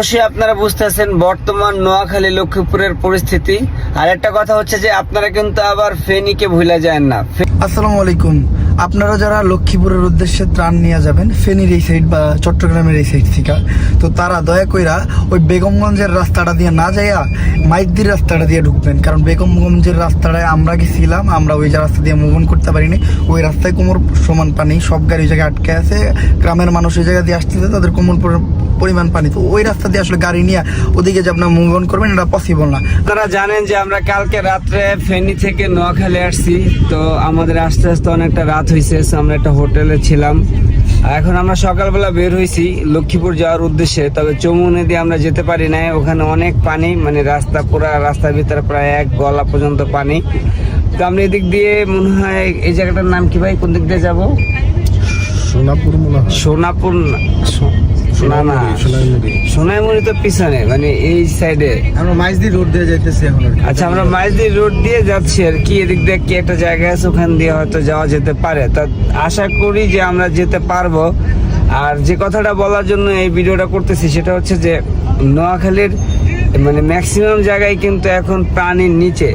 অবশ্যই আপনারা বুঝতেছেন বর্তমান নোয়াখালী লক্ষ্মীপুরের পরিস্থিতি। আর একটা কথা হচ্ছে যে আপনারা কিন্তু আবার ফেনীকে ভুলে যায় না। আসসালামু আলাইকুম। আপনারা যারা লক্ষ্মীপুরের উদ্দেশ্যে ত্রাণ নিয়ে যাবেন, ফেনীর এই সাইড বা চট্টগ্রামের এই সাইড থেকে, তো তারা দয়া কইরা ওই বেগমগঞ্জের রাস্তাটা দিয়ে না যাইয়া মাইকদির রাস্তাটা দিয়ে ঢুকবেন। কারণ বেগমগঞ্জের রাস্তাটায় আমরা গেছিলাম, আমরা ওই যে রাস্তা দিয়ে মুভ অন করতে পারিনি। ওই রাস্তায় কোমর সমান পানি, সব গাড়ি ওই জায়গায় আটকে আছে। গ্রামের মানুষ ওই জায়গা দিয়ে আসতেছে, তাদের কোমর পর- পরিমাণ পানি। তো ওই রাস্তা দিয়ে আসলে গাড়ি নিয়ে ওদিকে যে আপনার মুভ করবেন, এটা পসিবল না। তারা জানেন যে আমরা কালকে রাত্রে ফেনী থেকে নোয়াখালী আসছি, তো আমাদের আস্তে আস্তে অনেকটা রাত হয়েছে সামনে আমরা একটা হোটেলে ছিলাম। আর এখন আমরা সকালবেলা বের হয়েছি লক্ষ্মীপুর যাওয়ার উদ্দেশ্যে তবে চমু নদী আমরা যেতে পারি না ওখানে অনেক পানি মানে রাস্তা পুরা রাস্তার ভিতরে প্রায় এক গলা পর্যন্ত পানি। তো আমরা এদিক দিয়ে মনে হয় এই জায়গাটার নাম কি ভাই? কোন দিক দিয়ে যাব? সোনাপুর মনে হয়। সোনাপুর সোনাইমুড়ি তো পিছনে মানে এই সাইডে আমরা মাইজদি রোড দিয়ে যাইতেছি এখন আচ্ছা আমরা মাইজদি রোড দিয়ে যাচ্ছি আর কি এদিক দিয়ে কি একটা জায়গা আছে ওখান দিয়ে হয়তো যাওয়া যেতে পারে। তা আশা করি যে আমরা যেতে পারব। আর যে কথাটা বলার জন্য এই ভিডিওটা করতেছি সেটা হচ্ছে যে নোয়াখালীর মানে ম্যাক্সিমাম জায়গায় কিন্তু এখন পানির নিচে।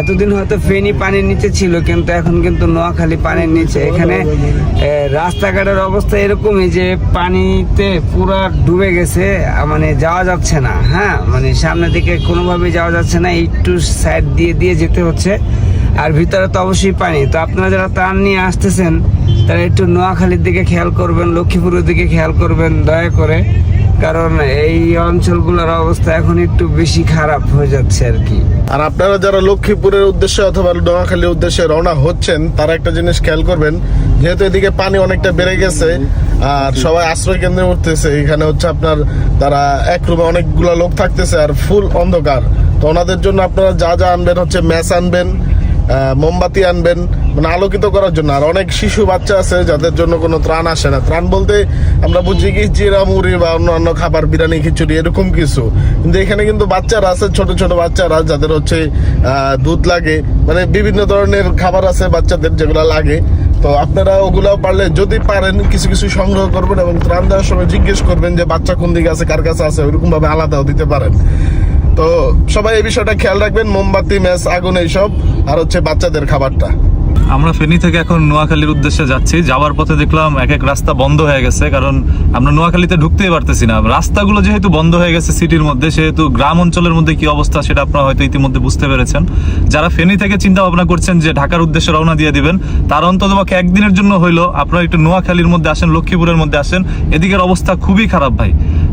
এতদিন হয়তো ফেনি পানির নিচে ছিল, কিন্তু এখন কিন্তু নোয়াখালী পানির নিচে। এখানে রাস্তাঘাটের অবস্থা এরকমই যে পানিতে পুরো ডুবে গেছে মানে যাওয়া যাচ্ছে না হ্যাঁ? মানে সামনের দিকে কোনোভাবেই যাওয়া যাচ্ছে না, একটু সাইড দিয়ে দিয়ে যেতে হচ্ছে, আর ভিতরে তো অবশ্যই পানি। তো আপনারা যারা ত্রাণ নিয়ে আসতেছেন, তারা একটু নোয়াখালীর দিকে খেয়াল করবেন, লক্ষ্মীপুরের দিকে খেয়াল করবেন, দয়া করে। কারণ এই অঞ্চলগুলোর অবস্থা এখন একটু বেশি খারাপ হয়ে যাচ্ছে আর কি। আর আপনারা যারা লক্ষ্মীপুরের উদ্দেশ্যে অথবা নোয়াখালীর উদ্দেশ্যে রওনা হচ্ছেন, তারা একটা জিনিস খেয়াল করবেন, যেহেতু এদিকে পানি অনেকটা বেড়ে গেছে, আর সবাই আশ্রয় কেন্দ্রে উঠতেছে, এখানে হচ্ছে আপনার তারা এক রুমে অনেকগুলো লোক থাকতেছে, আর ফুল অন্ধকার। তো ওনাদের জন্য আপনারা যা যা আনবেন হচ্ছে ম্যাচ আনবেন মোমবাতি আনবেন মানে আলোকিত করার জন্য। আর অনেক শিশু বাচ্চা আছে, যাদের জন্য কোনো ত্রাণ আসে না। ত্রাণ বলতে আমরা বুঝি কি জিরা, মুড়ি বা অন্যান্য খাবার, বিরিয়ানি, খিচুড়ি, এরকম কিছু। কিন্তু এখানে কিন্তু বাচ্চারা আছে, ছোট ছোট বাচ্চারা, যাদের হচ্ছে দুধ লাগে। মানে বিভিন্ন ধরনের খাবার আছে বাচ্চাদের যেগুলো লাগে। তো আপনারা ওগুলাও পারলে যদি পারেন, কিছু কিছু সংগ্রহ করবেন এবং ত্রাণ দেওয়ার সময় জিজ্ঞেস করবেন যে বাচ্চা কোন দিকে আছে, কার কাছে আছে ওইরকম ভাবে আলাদাও দিতে পারেন। তো সবাই এই বিষয়টা খেয়াল রাখবেন মোমবাতি ম্যাচ আগুন এইসব আর হচ্ছে বাচ্চাদের খাবারটা। আমরা ফেনী থেকে এখন নোয়াখালীর উদ্দেশ্যে যাচ্ছি। যাওয়ার পথে দেখলাম এক এক রাস্তা বন্ধ হয়ে গেছে, কারণ আমরা নোয়াখালীতে ঢুকতেই পারতেছি না। রাস্তাগুলো যেহেতু বন্ধ হয়ে গেছে সিটির মধ্যে, সেহেতু গ্রাম অঞ্চলের মধ্যে কি অবস্থা সেটা আপনারা হয়তো ইতিমধ্যে বুঝতে পেরেছেন। যারা ফেনী থেকে চিন্তা ভাবনা করছেন যে ঢাকার উদ্দেশ্যে রওনা দিয়ে দিবেন, তার অন্তত পক্ষে একদিনের জন্য হইল, আপনারা একটু নোয়াখালীর মধ্যে আসেন, লক্ষ্মীপুরের মধ্যে আসেন। এদিকের অবস্থা খুবই খারাপ ভাই।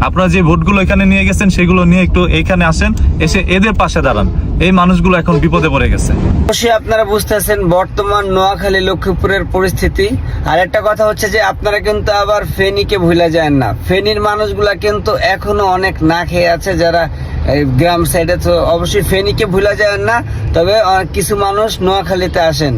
আপনারা যে ভোটগুলো এখানে নিয়ে গেছেন, সেগুলো নিয়ে একটু এইখানে আসেন, এসে এদের পাশে দাঁড়ান। এই মানুষগুলো এখন বিপদে পড়ে গেছে। অবশ্যই আপনারা বুঝতেছেন বর্তমান নোয়াখালী লক্ষ্মীপুরের পরিস্থিতি। আর একটা কথা হচ্ছে যে আপনারা কিন্তু আবার ফেনীকে ভুলে যায় না। ফেনীর মানুষগুলা কিন্তু এখনও অনেক না খেয়ে আছে যারা গ্রাম সাইডে তো অবশ্যই ফেনীকে ভুলে যায় না। তবে কিছু মানুষ নোয়াখালীতে আসেন।